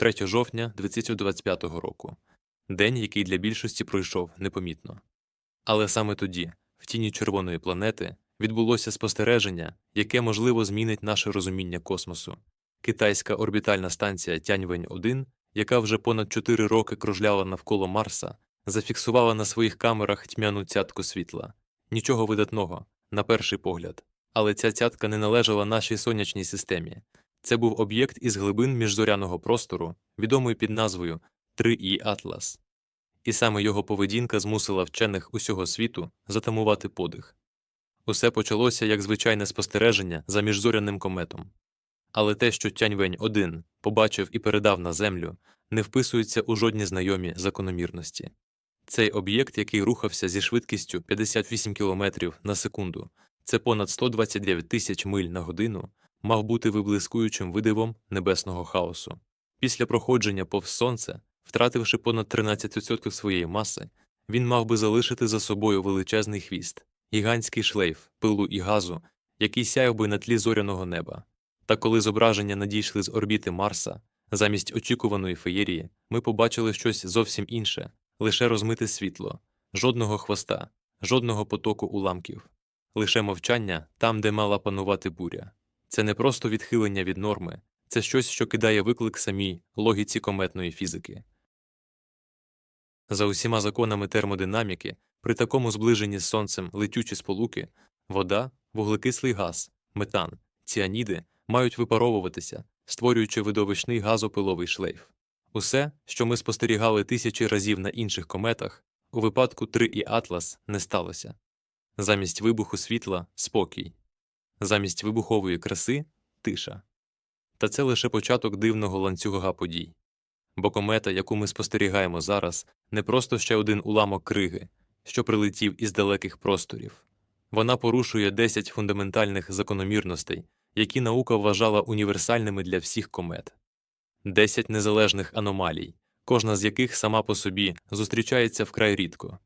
3 жовтня 2025 року, день, який для більшості пройшов непомітно. Але саме тоді, в тіні червоної планети, відбулося спостереження, яке можливо змінить наше розуміння космосу. Китайська орбітальна станція Тяньвень-1, яка вже понад 4 роки кружляла навколо Марса, зафіксувала на своїх камерах тьмяну цятку світла. Нічого видатного, на перший погляд. Але ця цятка не належала нашій сонячній системі. Це був об'єкт із глибин міжзоряного простору, відомий під назвою 3І Атлас. І саме його поведінка змусила вчених усього світу затамувати подих. Усе почалося як звичайне спостереження за міжзоряним кометом. Але те, що Тяньвень 1 побачив і передав на Землю, не вписується у жодні знайомі закономірності. Цей об'єкт, який рухався зі швидкістю 58 км на секунду, це понад 129 тисяч миль на годину, мав бути виблискуючим видивом небесного хаосу. Після проходження повз сонце, втративши понад 13% своєї маси, він мав би залишити за собою величезний хвіст, гігантський шлейф, пилу і газу, який сяяв би на тлі зоряного неба. Та коли зображення надійшли з орбіти Марса, замість очікуваної феєрії, ми побачили щось зовсім інше лише розмите світло, жодного хвоста, жодного потоку уламків, лише мовчання там, де мала панувати буря. Це не просто відхилення від норми, це щось, що кидає виклик самій логіці кометної фізики. За усіма законами термодинаміки, при такому зближенні з сонцем летючі сполуки, вода, вуглекислий газ, метан, ціаніди мають випаровуватися, створюючи видовищний газопиловий шлейф. Усе, що ми спостерігали тисячі разів на інших кометах, у випадку 3 і Атлас не сталося. Замість вибуху світла спокій, замість вибухової краси тиша. Та це лише початок дивного ланцюга подій. Бо комета, яку ми спостерігаємо зараз, не просто ще один уламок криги, що прилетів із далеких просторів. Вона порушує 10 фундаментальних закономірностей, які наука вважала універсальними для всіх комет. 10 незалежних аномалій, кожна з яких сама по собі зустрічається вкрай рідко,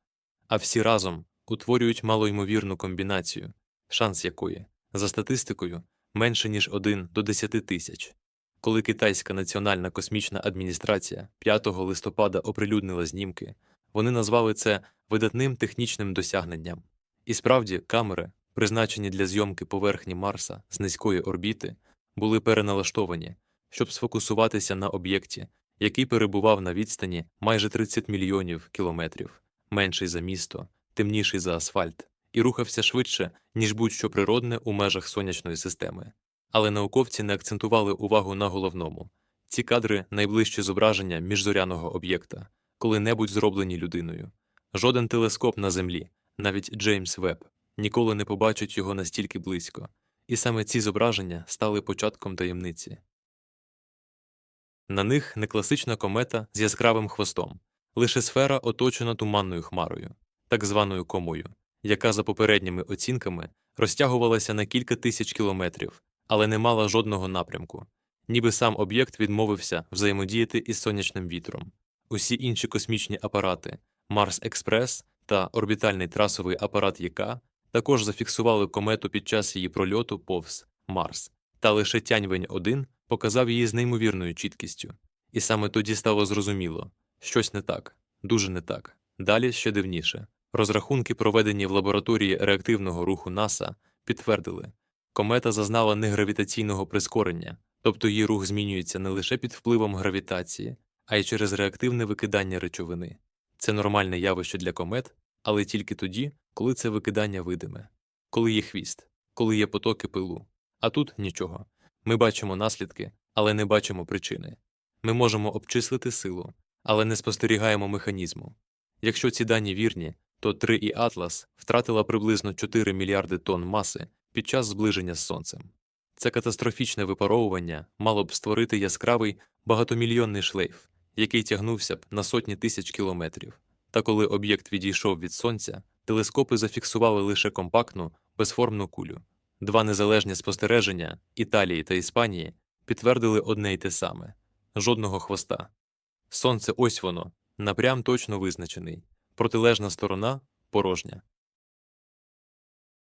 а всі разом утворюють малоймовірну комбінацію, шанс якої, за статистикою, менше ніж 1 до 10 тисяч. Коли Китайська національна космічна адміністрація 5 листопада оприлюднила знімки, вони назвали це видатним технічним досягненням. І справді, камери, призначені для зйомки поверхні Марса з низької орбіти, були переналаштовані, щоб сфокусуватися на об'єкті, який перебував на відстані майже 30 мільйонів кілометрів, менший за місто, темніший за асфальт, і рухався швидше, ніж будь-що природне у межах сонячної системи. Але науковці не акцентували увагу на головному ці кадри найближчі зображення міжзоряного об'єкта, коли-небудь зроблені людиною. Жоден телескоп на Землі, навіть Джеймс Веб, ніколи не побачить його настільки близько, і саме ці зображення стали початком таємниці. На них не класична комета з яскравим хвостом, лише сфера оточена туманною хмарою, так званою комою, яка за попередніми оцінками розтягувалася на кілька тисяч кілометрів, але не мала жодного напрямку, ніби сам об'єкт відмовився взаємодіяти із сонячним вітром. Усі інші космічні апарати Марс Експрес та орбітальний трасовий апарат ЄК також зафіксували комету під час її прольоту повз Марс, та лише Тяньвень 1 показав її з неймовірною чіткістю. І саме тоді стало зрозуміло щось не так, дуже не так. Далі ще дивніше. Розрахунки, проведені в лабораторії реактивного руху НАСА, підтвердили, комета зазнала негравітаційного прискорення, тобто її рух змінюється не лише під впливом гравітації, а й через реактивне викидання речовини. Це нормальне явище для комет, але тільки тоді, коли це викидання видиме, коли є хвіст, коли є потоки пилу. А тут нічого. Ми бачимо наслідки, але не бачимо причини. Ми можемо обчислити силу, але не спостерігаємо механізму. Якщо ці дані вірні, то 3 і Атлас втратила приблизно 4 мільярди тонн маси під час зближення з Сонцем. Це катастрофічне випаровування мало б створити яскравий багатомільйонний шлейф, який тягнувся б на сотні тисяч кілометрів. Та коли об'єкт відійшов від сонця, телескопи зафіксували лише компактну, безформну кулю. Два незалежні спостереження Італії та Іспанії підтвердили одне й те саме жодного хвоста. Сонце ось воно, напрям точно визначений, протилежна сторона порожня.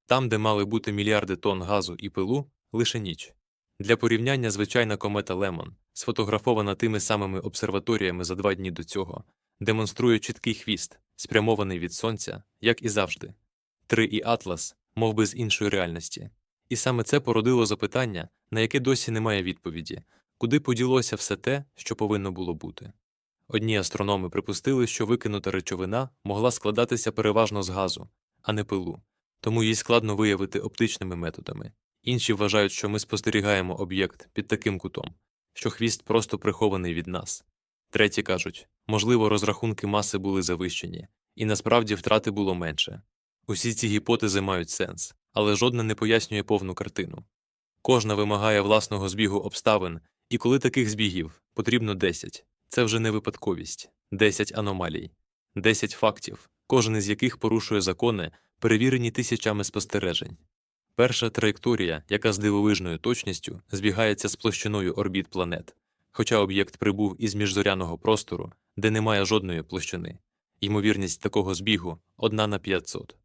Там, де мали бути мільярди тонн газу і пилу, лише ніч. Для порівняння звичайна комета Лемон сфотографована тими самими обсерваторіями за два дні до цього, демонструє чіткий хвіст, спрямований від сонця, як і завжди. Три і Атлас, мов би з іншої реальності. І саме це породило запитання, на яке досі немає відповіді, куди поділося все те, що повинно було бути. Одні астрономи припустили, що викинута речовина могла складатися переважно з газу, а не пилу, тому її складно виявити оптичними методами. Інші вважають, що ми спостерігаємо об'єкт під таким кутом, що хвіст просто прихований від нас. Треті кажуть, можливо, розрахунки маси були завищені, і насправді втрати було менше. Усі ці гіпотези мають сенс, але жодна не пояснює повну картину. Кожна вимагає власного збігу обставин, і коли таких збігів потрібно 10, це вже не випадковість, 10 аномалій, 10 фактів, кожен із яких порушує закони, перевірені тисячами спостережень. Перша траєкторія, яка з дивовижною точністю збігається з площиною орбіт планет, хоча об'єкт прибув із міжзоряного простору, де немає жодної площини. Ймовірність такого збігу 1 на 500.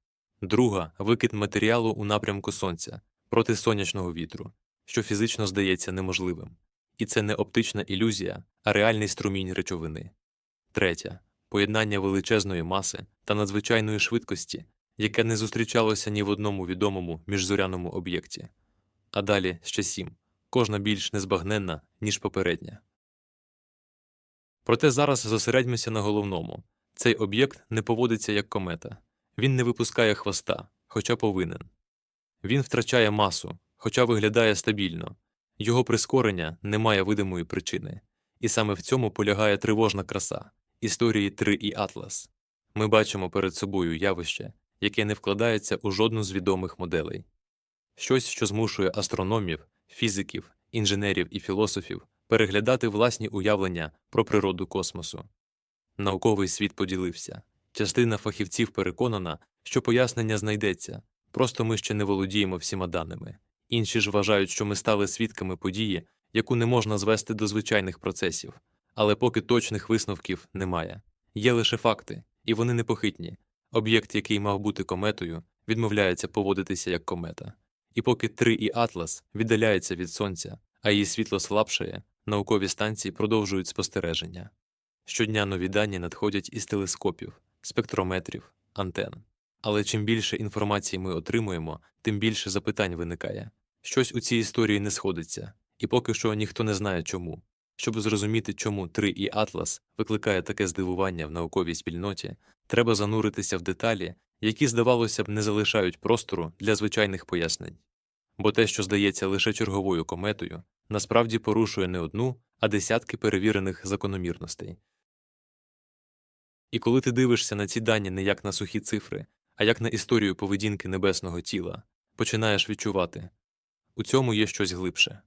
Друга викид матеріалу у напрямку Сонця проти сонячного вітру, що фізично здається неможливим. І це не оптична ілюзія, а реальний струмінь речовини. Третя поєднання величезної маси та надзвичайної швидкості, яке не зустрічалося ні в одному відомому міжзоряному об'єкті. А далі ще сім, кожна більш незбагненна, ніж попередня. Проте зараз зосередьмося на головному цей об'єкт не поводиться як комета, він не випускає хвоста, хоча повинен. Він втрачає масу, хоча виглядає стабільно, його прискорення не має видимої причини, і саме в цьому полягає тривожна краса історії 3 і Атлас. Ми бачимо перед собою явище, яке не вкладається у жодну з відомих моделей, щось, що змушує астрономів, фізиків, інженерів і філософів переглядати власні уявлення про природу космосу. Науковий світ поділився. Частина фахівців переконана, що пояснення знайдеться, просто ми ще не володіємо всіма даними. Інші ж вважають, що ми стали свідками події, яку не можна звести до звичайних процесів, але поки точних висновків немає. Є лише факти, і вони непохитні. Об'єкт, який мав бути кометою, відмовляється поводитися як комета. І поки 3 і Атлас віддаляється від сонця, а її світло слабшає, наукові станції продовжують спостереження. Щодня нові дані надходять із телескопів, спектрометрів, антен. Але чим більше інформації ми отримуємо, тим більше запитань виникає. Щось у цій історії не сходиться, і поки що ніхто не знає чому. Щоб зрозуміти, чому 3 і Атлас викликає таке здивування в науковій спільноті, треба зануритися в деталі, які, здавалося б, не залишають простору для звичайних пояснень. Бо те, що здається лише черговою кометою, насправді порушує не одну, а десятки перевірених закономірностей. І коли ти дивишся на ці дані не як на сухі цифри, а як на історію поведінки небесного тіла, починаєш відчувати у цьому є щось глибше,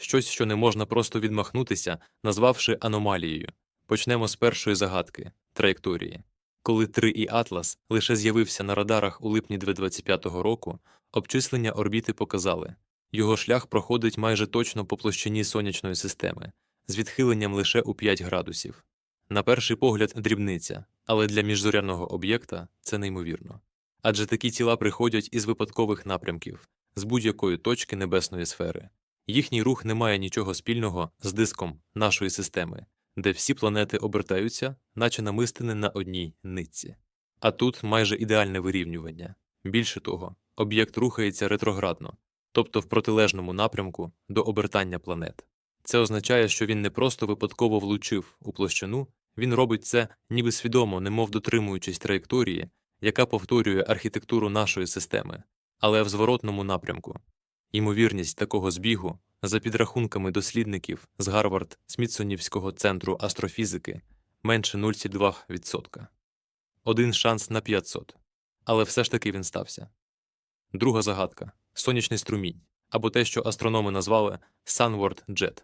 щось, що не можна просто відмахнутися, назвавши аномалією. Почнемо з першої загадки траєкторії. Коли 3 і Атлас лише з'явився на радарах у липні 2025 року, обчислення орбіти показали його шлях проходить майже точно по площині сонячної системи, з відхиленням лише у 5 градусів. На перший погляд, дрібниця, але для міжзоряного об'єкта це неймовірно. Адже такі тіла приходять із випадкових напрямків, з будь-якої точки небесної сфери. Їхній рух не має нічого спільного з диском нашої системи, де всі планети обертаються, наче намистини на одній нитці. А тут майже ідеальне вирівнювання. Більше того, об'єкт рухається ретроградно, тобто в протилежному напрямку до обертання планет. Це означає, що він не просто випадково влучив у площину, він робить це ніби свідомо, немов дотримуючись траєкторії, яка повторює архітектуру нашої системи, але в зворотному напрямку. Ймовірність такого збігу, за підрахунками дослідників з Гарвард Смітсонівського центру астрофізики, менше 0,2%. Один шанс на 500. Але все ж таки він стався. Друга загадка сонячний струмінь, або те, що астрономи назвали Sunward Jet.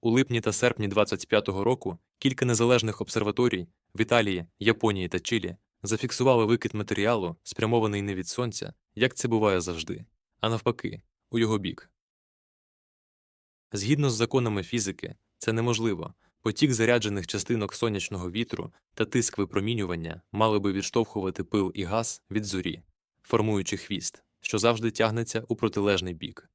У липні та серпні 25-го року кілька незалежних обсерваторій в Італії, Японії та Чилі зафіксували викид матеріалу, спрямований не від сонця, як це буває завжди, а навпаки, у його бік. Згідно з законами фізики, це неможливо. Потік заряджених частинок сонячного вітру та тиск випромінювання мали би відштовхувати пил і газ від зорі, формуючи хвіст, що завжди тягнеться у протилежний бік.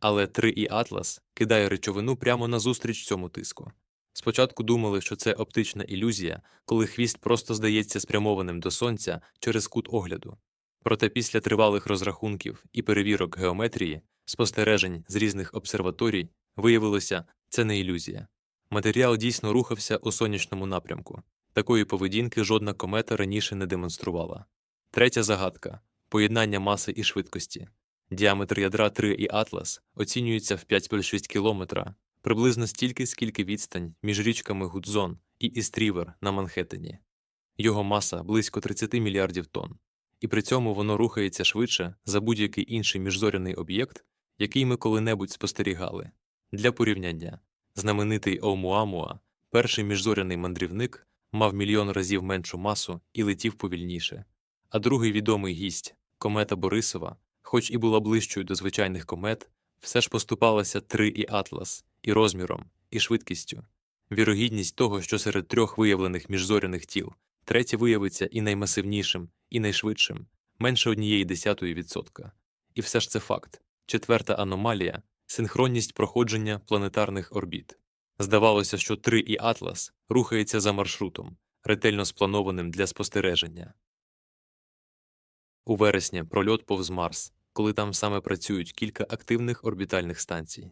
Але 3 і Атлас кидає речовину прямо назустріч цьому тиску. Спочатку думали, що це оптична ілюзія, коли хвіст просто здається спрямованим до сонця через кут огляду. Проте після тривалих розрахунків і перевірок геометрії, спостережень з різних обсерваторій, виявилося, це не ілюзія. Матеріал дійсно рухався у сонячному напрямку. Такої поведінки жодна комета раніше не демонструвала. Третя загадка поєднання маси і швидкості. Діаметр ядра 3 і Атлас оцінюється в 5,6 кілометра, приблизно стільки, скільки відстань між річками Гудзон і Істрівер на Манхеттені. Його маса близько 30 мільярдів тонн, і при цьому воно рухається швидше за будь-який інший міжзоряний об'єкт, який ми коли-небудь спостерігали. Для порівняння, знаменитий Оумуамуа, перший міжзоряний мандрівник, мав мільйон разів меншу масу і летів повільніше. А другий відомий гість, комета Борисова, хоч і була ближчою до звичайних комет, все ж поступалася 3 і Атлас і розміром, і швидкістю. Вірогідність того, що серед трьох виявлених міжзоряних тіл третє виявиться і наймасивнішим, і найшвидшим, менше однієї десятої відсотка. І все ж це факт. Четверта аномалія синхронність проходження планетарних орбіт. Здавалося, що 3 і Атлас рухається за маршрутом, ретельно спланованим для спостереження. У вересні прольот повз Марс, коли там саме працюють кілька активних орбітальних станцій.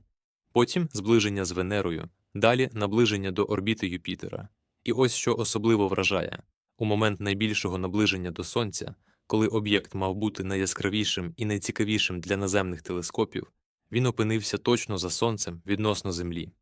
Потім зближення з Венерою, далі наближення до орбіти Юпітера. І ось що особливо вражає у момент найбільшого наближення до Сонця, коли об'єкт мав бути найяскравішим і найцікавішим для наземних телескопів, він опинився точно за Сонцем відносно Землі,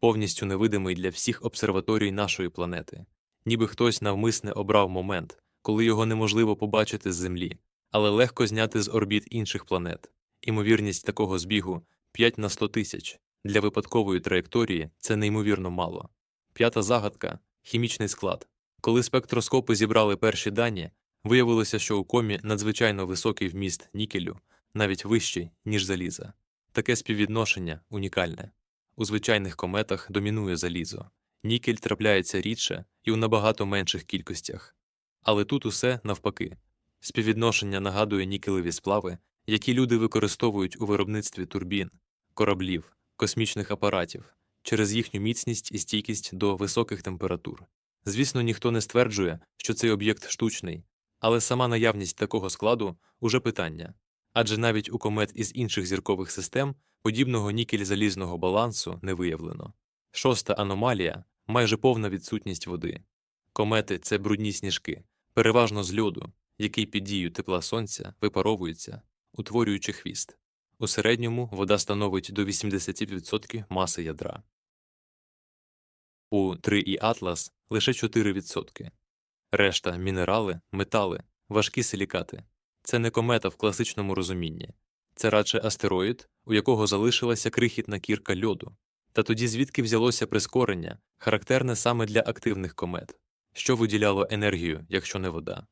повністю невидимий для всіх обсерваторій нашої планети, ніби хтось навмисне обрав момент, коли його неможливо побачити з Землі, але легко зняти з орбіт інших планет. Імовірність такого збігу 5 на 100 тисяч. Для випадкової траєкторії це неймовірно мало. П'ята загадка хімічний склад. Коли спектроскопи зібрали перші дані, виявилося, що у комі надзвичайно високий вміст нікелю, навіть вищий, ніж заліза. Таке співвідношення унікальне. У звичайних кометах домінує залізо. Нікель трапляється рідше і у набагато менших кількостях. Але тут усе навпаки. Співвідношення нагадує нікелеві сплави, які люди використовують у виробництві турбін, кораблів, космічних апаратів через їхню міцність і стійкість до високих температур. Звісно, ніхто не стверджує, що цей об'єкт штучний, але сама наявність такого складу уже питання. Адже навіть у комет із інших зіркових систем подібного нікель-залізного балансу не виявлено. Шоста аномалія майже повна відсутність води. Комети це брудні сніжки, переважно з льоду, який під дією тепла сонця випаровується, утворюючи хвіст. У середньому вода становить до 80% маси ядра. У 3 і Атлас лише 4%. Решта мінерали, метали, важкі силікати. Це не комета в класичному розумінні. Це радше астероїд, у якого залишилася крихітна кірка льоду. Та тоді звідки взялося прискорення, характерне саме для активних комет, що виділяло енергію, якщо не вода.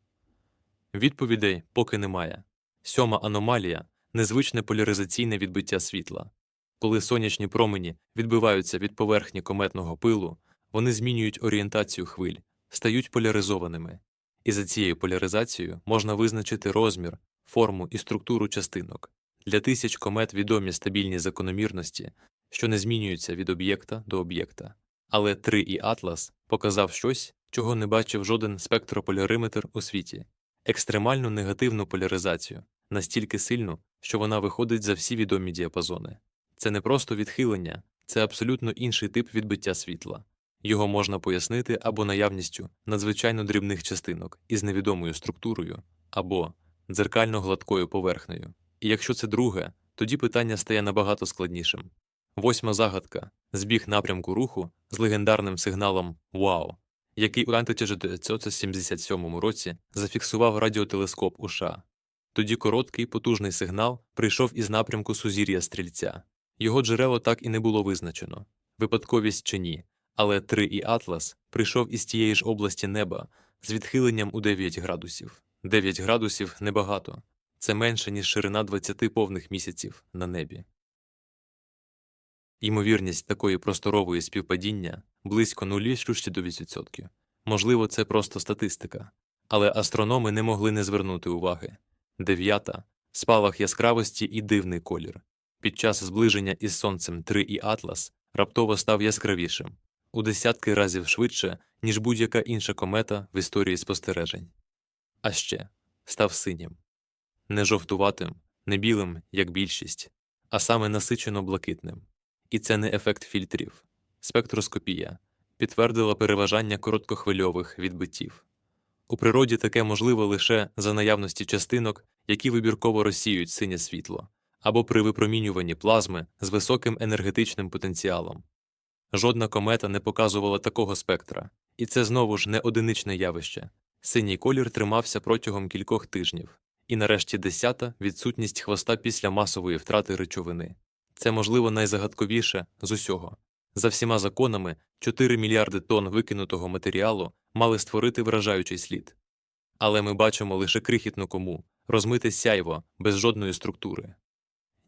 Відповідей поки немає. Сьома аномалія незвичне поляризаційне відбиття світла. Коли сонячні промені відбиваються від поверхні кометного пилу, вони змінюють орієнтацію хвиль, стають поляризованими. І за цією поляризацією можна визначити розмір, форму і структуру частинок. Для тисяч комет відомі стабільні закономірності, що не змінюються від об'єкта до об'єкта. Але 3 і Атлас показав щось, чого не бачив жоден спектрополяриметр у світі екстремальну негативну поляризацію, настільки сильну, що вона виходить за всі відомі діапазони. Це не просто відхилення, це абсолютно інший тип відбиття світла. Його можна пояснити або наявністю надзвичайно дрібних частинок із невідомою структурою, або дзеркально гладкою поверхнею. І якщо це друге, тоді питання стає набагато складнішим. Восьма загадка збіг напрямку руху з легендарним сигналом Вау, який у 1977 році зафіксував радіотелескоп США. Тоді короткий потужний сигнал прийшов із напрямку сузір'я стрільця. Його джерело так і не було визначено випадковість чи ні, але 3 і Атлас прийшов із тієї ж області неба з відхиленням у 9 градусів. 9 градусів небагато це менше, ніж ширина 20 повних місяців на небі. Ймовірність такої просторової співпадіння близько 0,6%. Можливо, це просто статистика, але астрономи не могли не звернути уваги. Дев'ята спалах яскравості і дивний колір. під час зближення із Сонцем 3 і Атлас раптово став яскравішим у десятки разів швидше, ніж будь-яка інша комета в історії спостережень. А ще став синім, не жовтуватим, не білим, як більшість, а саме насичено блакитним. І це не ефект фільтрів. Спектроскопія підтвердила переважання короткохвильових відбиттів. У природі таке можливо лише за наявності частинок, які вибірково розсіюють синє світло, або при випромінюванні плазми з високим енергетичним потенціалом. Жодна комета не показувала такого спектра, і це знову ж не одиничне явище. Синій колір тримався протягом кількох тижнів, і нарешті десята відсутність хвоста після масової втрати речовини. Це, можливо, найзагадковіше з усього. За всіма законами, 4 мільярди тонн викинутого матеріалу мали створити вражаючий слід. Але ми бачимо лише крихітну кому, розмите сяйво без жодної структури.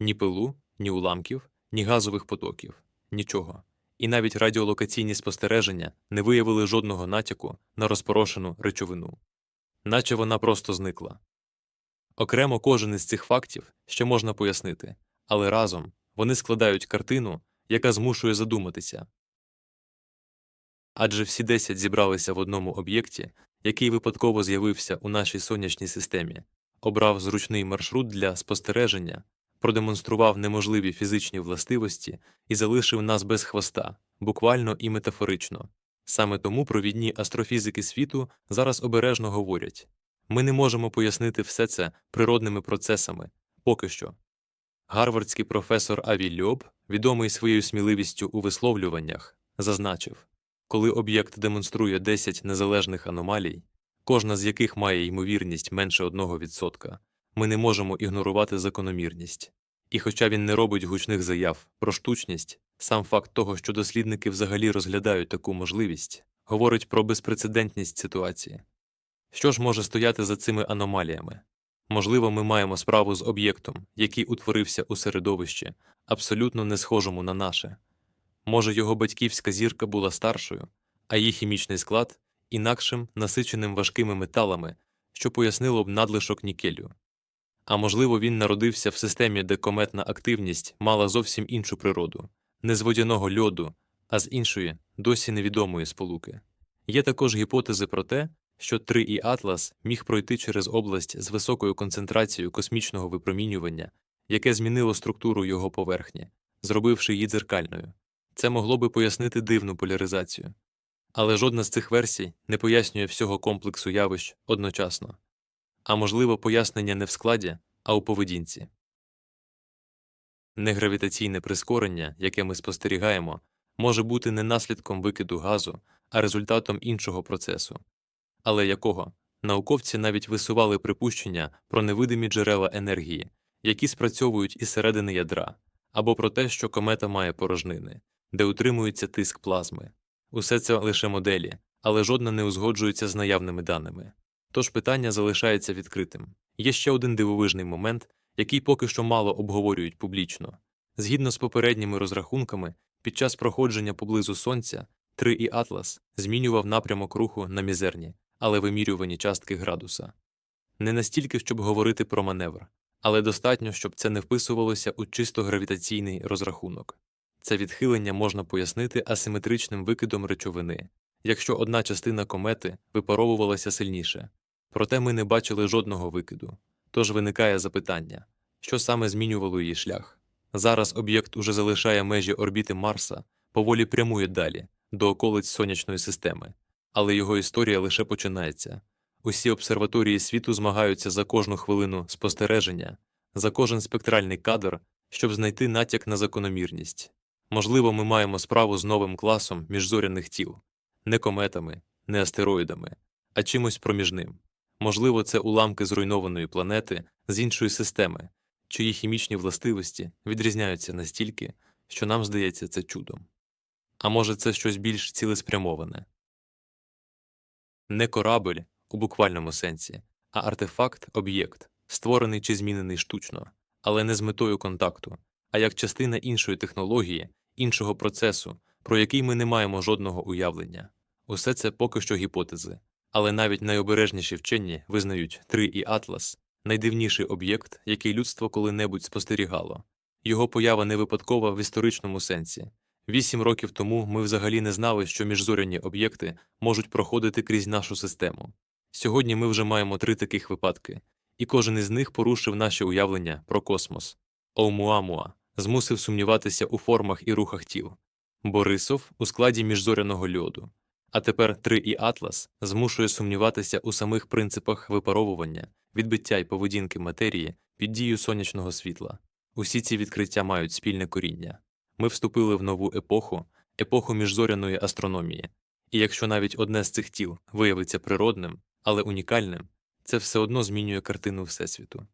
Ні пилу, ні уламків, ні газових потоків, нічого. І навіть радіолокаційні спостереження не виявили жодного натяку на розпорошену речовину, наче вона просто зникла. Окремо кожен із цих фактів ще можна пояснити, але разом вони складають картину, яка змушує задуматися. Адже всі 10 зібралися в одному об'єкті, який випадково з'явився у нашій сонячній системі, обрав зручний маршрут для спостереження, продемонстрував неможливі фізичні властивості і залишив нас без хвоста, буквально і метафорично. Саме тому провідні астрофізики світу зараз обережно говорять ми не можемо пояснити все це природними процесами поки що. Гарвардський професор Аві Льоб, відомий своєю сміливістю у висловлюваннях, зазначив коли об'єкт демонструє 10 незалежних аномалій, кожна з яких має ймовірність менше 1%, ми не можемо ігнорувати закономірність. І хоча він не робить гучних заяв про штучність, сам факт того, що дослідники взагалі розглядають таку можливість, говорить про безпрецедентність ситуації. Що ж може стояти за цими аномаліями? Можливо, ми маємо справу з об'єктом, який утворився у середовищі, абсолютно не схожому на наше. Може, його батьківська зірка була старшою, а її хімічний склад інакшим, насиченим важкими металами, що пояснило б надлишок нікелю. А можливо, він народився в системі, де кометна активність мала зовсім іншу природу, не з водяного льоду, а з іншої, досі невідомої сполуки. Є також гіпотези про те, що 3 і Атлас міг пройти через область з високою концентрацією космічного випромінювання, яке змінило структуру його поверхні, зробивши її дзеркальною. Це могло би пояснити дивну поляризацію. Але жодна з цих версій не пояснює всього комплексу явищ одночасно, а можливо, пояснення не в складі, а у поведінці. Негравітаційне прискорення, яке ми спостерігаємо, може бути не наслідком викиду газу, а результатом іншого процесу. Але якого? Науковці навіть висували припущення про невидимі джерела енергії, які спрацьовують із середини ядра, або про те, що комета має порожнини, де утримується тиск плазми. Усе це лише моделі, але жодна не узгоджується з наявними даними. Тож питання залишається відкритим. Є ще один дивовижний момент, який поки що мало обговорюють публічно. Згідно з попередніми розрахунками, під час проходження поблизу Сонця 3 і Атлас змінював напрямок руху на мізерні, але вимірювані частки градуса. Не настільки, щоб говорити про маневр, але достатньо, щоб це не вписувалося у чисто гравітаційний розрахунок. Це відхилення можна пояснити асиметричним викидом речовини, якщо одна частина комети випаровувалася сильніше. Проте ми не бачили жодного викиду. Тож виникає запитання, що саме змінювало її шлях. Зараз об'єкт уже залишає межі орбіти Марса, поволі прямує далі, до околиць сонячної системи, але його історія лише починається. Усі обсерваторії світу змагаються за кожну хвилину спостереження, за кожен спектральний кадр, щоб знайти натяк на закономірність. Можливо, ми маємо справу з новим класом міжзоряних тіл, не кометами, не астероїдами, а чимось проміжним. Можливо, це уламки зруйнованої планети з іншої системи, чиї хімічні властивості відрізняються настільки, що нам здається це чудом. А може, це щось більш цілеспрямоване не корабель у буквальному сенсі, а артефакт об'єкт, створений чи змінений штучно, але не з метою контакту, а як частина іншої технології, іншого процесу, про який ми не маємо жодного уявлення. Усе це поки що гіпотези, але навіть найобережніші вчені визнають 3 і Атлас найдивніший об'єкт, який людство коли-небудь спостерігало. Його поява не випадкова в історичному сенсі. Вісім років тому ми взагалі не знали, що міжзоряні об'єкти можуть проходити крізь нашу систему. Сьогодні ми вже маємо три таких випадки, і кожен із них порушив наше уявлення про космос. Оумуамуа змусив сумніватися у формах і рухах тіл, Борисов у складі міжзоряного льоду. А тепер 3 і Атлас змушує сумніватися у самих принципах випаровування, відбиття й поведінки матерії під дією сонячного світла. Усі ці відкриття мають спільне коріння. Ми вступили в нову епоху, епоху міжзоряної астрономії. І якщо навіть одне з цих тіл виявиться природним, але унікальним, це все одно змінює картину Всесвіту.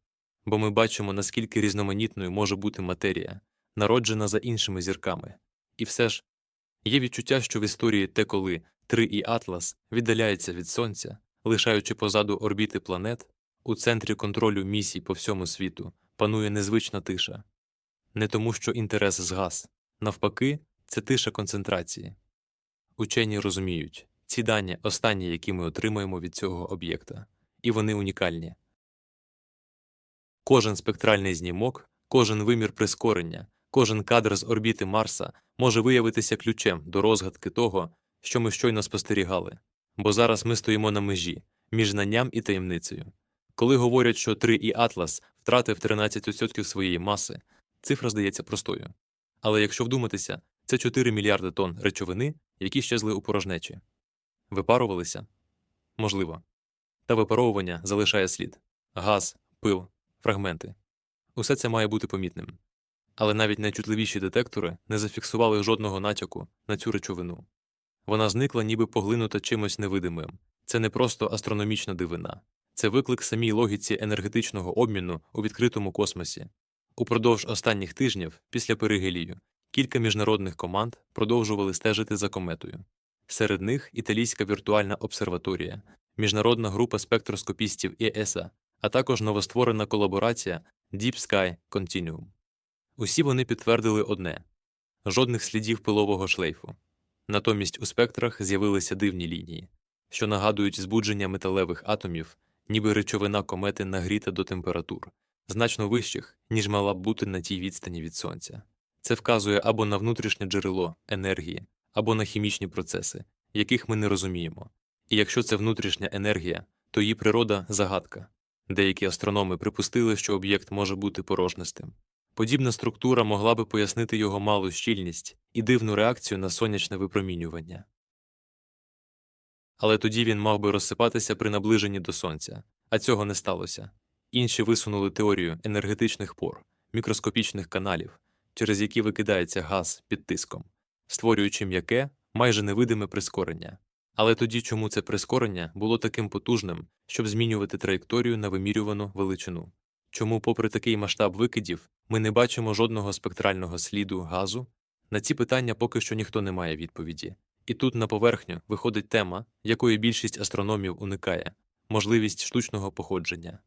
Бо ми бачимо, наскільки різноманітною може бути матерія, народжена за іншими зірками. І все ж є відчуття, що в історії те, коли Три і Атлас віддаляється від Сонця, лишаючи позаду орбіти планет, у центрі контролю місій по всьому світу панує незвична тиша. Не тому, що інтерес згас, навпаки, це тиша концентрації. Учені розуміють, ці дані останні, які ми отримуємо від цього об'єкта, і вони унікальні. Кожен спектральний знімок, кожен вимір прискорення, кожен кадр з орбіти Марса може виявитися ключем до розгадки того, що ми щойно спостерігали, бо зараз ми стоїмо на межі між знанням і таємницею. Коли говорять, що 3 і Атлас втратив 13% своєї маси, цифра здається простою. Але якщо вдуматися, це 4 мільярди тонн речовини, які щезли у порожнечі. Випарувалися? Можливо. Та випаровування залишає слід газ, пил, фрагменти. Усе це має бути помітним. Але навіть найчутливіші детектори не зафіксували жодного натяку на цю речовину. Вона зникла, ніби поглинута чимось невидимим. Це не просто астрономічна дивина, це виклик самій логіці енергетичного обміну у відкритому космосі. Упродовж останніх тижнів, після перигелію, кілька міжнародних команд продовжували стежити за кометою. Серед них італійська віртуальна обсерваторія, міжнародна група спектроскопістів ЕСА, а також новостворена колаборація Deep Sky Continuum. Усі вони підтвердили одне жодних слідів пилового шлейфу. Натомість у спектрах з'явилися дивні лінії, що нагадують збудження металевих атомів, ніби речовина комети нагріта до температур, значно вищих, ніж мала б бути на тій відстані від сонця. Це вказує або на внутрішнє джерело енергії, або на хімічні процеси, яких ми не розуміємо. І якщо це внутрішня енергія, то її природа загадка. Деякі астрономи припустили, що об'єкт може бути порожнистим. Подібна структура могла би пояснити його малу щільність і дивну реакцію на сонячне випромінювання. Але тоді він мав би розсипатися при наближенні до сонця, а цього не сталося. Інші висунули теорію енергетичних пор, мікроскопічних каналів, через які викидається газ під тиском, створюючи м'яке, майже невидиме прискорення. Але тоді чому це прискорення було таким потужним, щоб змінювати траєкторію на вимірювану величину? Чому, попри такий масштаб викидів, ми не бачимо жодного спектрального сліду газу? На ці питання поки що ніхто не має відповіді. І тут на поверхню виходить тема, якої більшість астрономів уникає можливість штучного походження.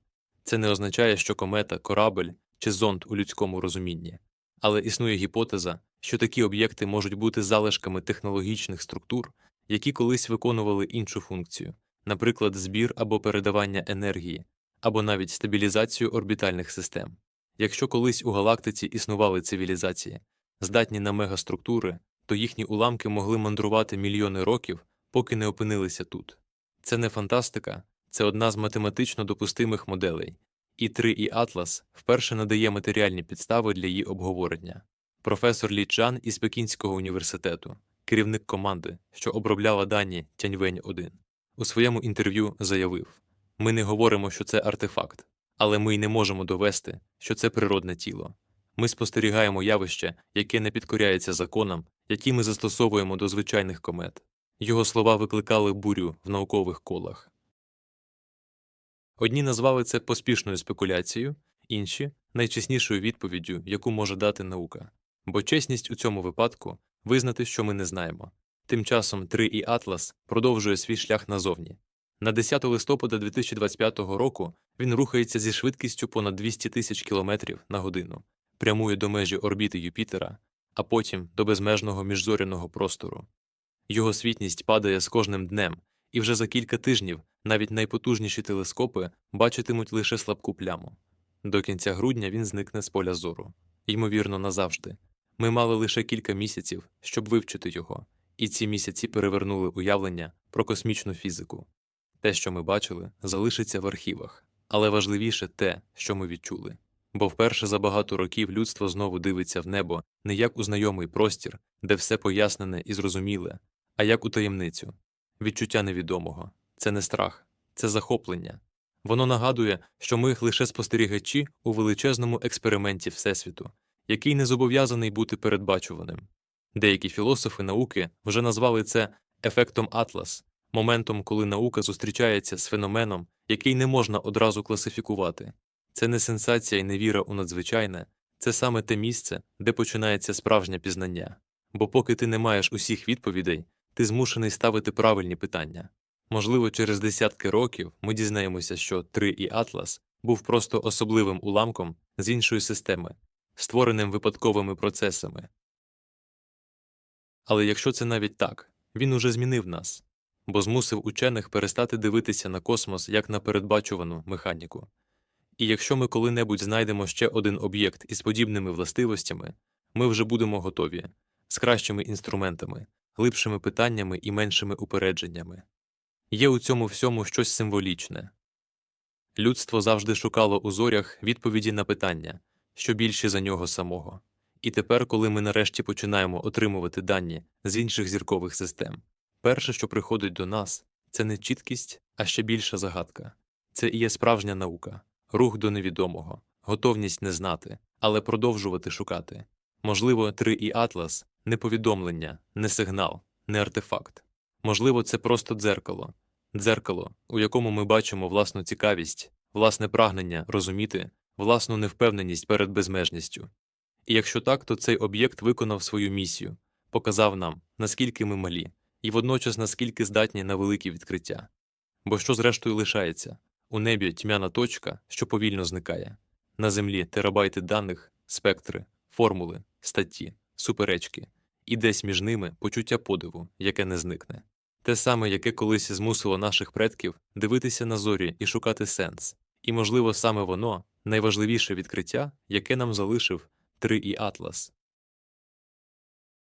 Це не означає, що комета, корабель чи зонд у людському розумінні, але існує гіпотеза, що такі об'єкти можуть бути залишками технологічних структур, які колись виконували іншу функцію, наприклад, збір або передавання енергії, або навіть стабілізацію орбітальних систем. Якщо колись у галактиці існували цивілізації, здатні на мегаструктури, то їхні уламки могли мандрувати мільйони років, поки не опинилися тут. Це не фантастика, це одна з математично допустимих моделей, і 3 і Атлас вперше надає матеріальні підстави для її обговорення. Професор Лі Чан із Пекінського університету, керівник команди, що обробляла дані Тяньвень 1 у своєму інтерв'ю заявив ми не говоримо, що це артефакт, але ми й не можемо довести, що це природне тіло. Ми спостерігаємо явище, яке не підкоряється законам, які ми застосовуємо до звичайних комет. Його слова викликали бурю в наукових колах. Одні назвали це поспішною спекуляцією, інші найчеснішою відповіддю, яку може дати наука. Бо чесність у цьому випадку визнати, що ми не знаємо. Тим часом 3 і Атлас продовжує свій шлях назовні. На 10 листопада 2025 року він рухається зі швидкістю понад 200 тисяч кілометрів на годину, прямує до межі орбіти Юпітера, а потім до безмежного міжзоряного простору. Його світність падає з кожним днем, і вже за кілька тижнів навіть найпотужніші телескопи бачитимуть лише слабку пляму. До кінця грудня він зникне з поля зору. ймовірно, назавжди. Ми мали лише кілька місяців, щоб вивчити його, і ці місяці перевернули уявлення про космічну фізику. Те, що ми бачили, залишиться в архівах, але важливіше те, що ми відчули. Бо вперше за багато років людство знову дивиться в небо не як у знайомий простір, де все пояснене і зрозуміле, а як у таємницю. Відчуття невідомого це не страх, це захоплення. Воно нагадує, що ми лише спостерігачі у величезному експерименті Всесвіту, який не зобов'язаний бути передбачуваним. Деякі філософи науки вже назвали це ефектом Атлас, моментом, коли наука зустрічається з феноменом, який не можна одразу класифікувати. Це не сенсація і не віра у надзвичайне, це саме те місце, де починається справжнє пізнання. Бо поки ти не маєш усіх відповідей, ти змушений ставити правильні питання. Можливо, через десятки років ми дізнаємося, що 3 і Атлас був просто особливим уламком з іншої системи, створеним випадковими процесами. Але якщо це навіть так, він уже змінив нас, бо змусив учених перестати дивитися на космос як на передбачувану механіку. І якщо ми коли-небудь знайдемо ще один об'єкт із подібними властивостями, ми вже будемо готові з кращими інструментами, глибшими питаннями і меншими упередженнями. Є у цьому всьому щось символічне. Людство завжди шукало у зорях відповіді на питання, що більші за нього самого. І тепер, коли ми нарешті починаємо отримувати дані з інших зіркових систем, перше, що приходить до нас, це не чіткість, а ще більша загадка. Це і є справжня наука, рух до невідомого, готовність не знати, але продовжувати шукати. Можливо, три і Атлас не повідомлення, не сигнал, не артефакт. Можливо, це просто дзеркало, дзеркало, у якому ми бачимо власну цікавість, власне прагнення розуміти, власну невпевненість перед безмежністю. І якщо так, то цей об'єкт виконав свою місію, показав нам, наскільки ми малі, і водночас наскільки здатні на великі відкриття. Бо що зрештою лишається у небі тьмяна точка, що повільно зникає, на землі терабайти даних, спектри, формули, статті, суперечки, і десь між ними почуття подиву, яке не зникне. Те саме, яке колись змусило наших предків дивитися на зорі і шукати сенс, і, можливо, саме воно найважливіше відкриття, яке нам залишив 3 і Атлас.